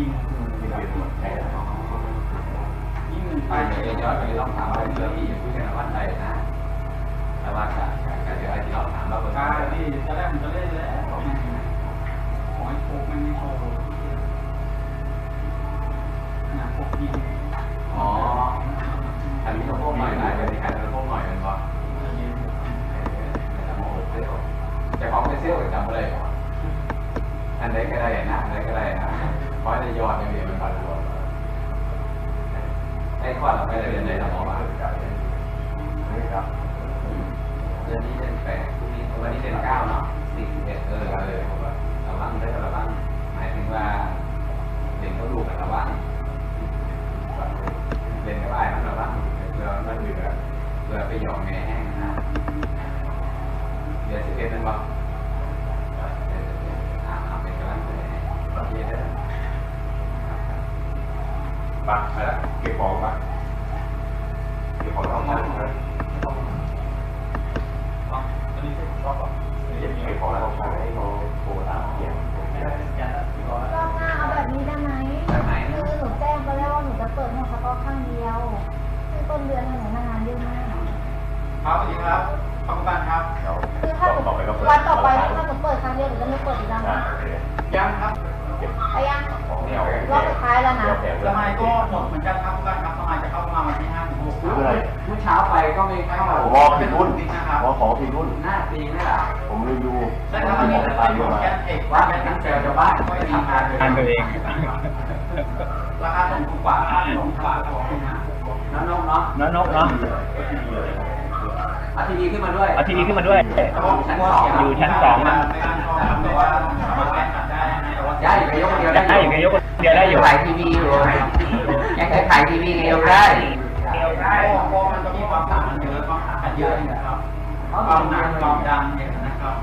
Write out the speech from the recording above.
ยิ่งเวลาตรวจแผลยิ่งไปไปเยวยอดไปลองถามไปเรื่องที่ผู้ชนะวันใดนะแต่ว่าการการเดี๋ยวไอ้ที่เราถามเราเปิดการที่จะได้มันจะเล่นแล้วขอให้โคกมันไม่โชว์นะพกยิงอ๋ออันนี้เราพกหน่อยได้เป็นการเราพวกหน่อยเป็นว่าจะยิงจะมองเซลจะของเป็นเซลจำอะไรอันไหนก็ได้นะอันไหนก็ได้นะเพราะ ยอดอย่างเดียวมันบรรลุไอ้ข้อเราไปเรียนในเราบอกว่าครับเดือนนี้เดือนแปดพรุ่งนี้วันนี้เดือนเก้าเนาะสิบเอ็ดเออเลยระวังได้เระวังหมายถึงว่าเด็กเขาดูกันเระวังเรียนก็ได้มันระวังเพื่อมันเบื่อเพื่อไปหยอกแง่แห้งนะเดือนสิบเอ็ดเป็นบ่อ่า ปักไปแล้วเก็บของมาเก็บของเข้าห้องนะอันนี้คือรอบก่อนเก็บของแล้วเอาให้เขาโทรตามเกียร์แค่แค่ที่ก่อนรอบหน้าเอาแบบนี้ได้ไหมไหนคือหนูแจ้งไปแล้วว่าหนูจะเปิดให้เฉพาะข้างเดียวคือต้นเดือนหนูหนางานเยอะมากครับสวัสดีครับ เหมือนกันครับทุกท่านครับสมัยจะเข้ามาวันที่ห้าถึงหกคเมื่รับอไหร่เมื่อเช้าไปก็ไม่เข้าผมบอกผิดรุ่นบอกของผิดรุ่นหน้าตีนี่แหละผมรีวิวใช่ครับอันนี้จะเป็นของแกนเอกว่าเป็นทั้งเจอชาวบ้านไม่ทำงานทานตัวเองราคาส่งถูกกว่าราคาส่งถูกกว่าครับผมนะน้องนกเนาะน้องนกเนาะเอาทีวีขึ้นมาด้วยเอาทีวีขึ้นมาด้วยชั้นสองอยู่ชั้นสองอะในการคอมแต่ว่าสามารถแก้ขัดได้นะแต่ว่าย้ายไปยกเดียวได้อยู่ไงยกเดียวได้อยู่ถ่ายทีวีอยู่ ยังเคยถ่ายทีวีเดียวได้เดียวได้เพราะมันก็มีความต่างเยอะความต่างกันเยอะนะครับความหนักความดังเนี่ยนะครับ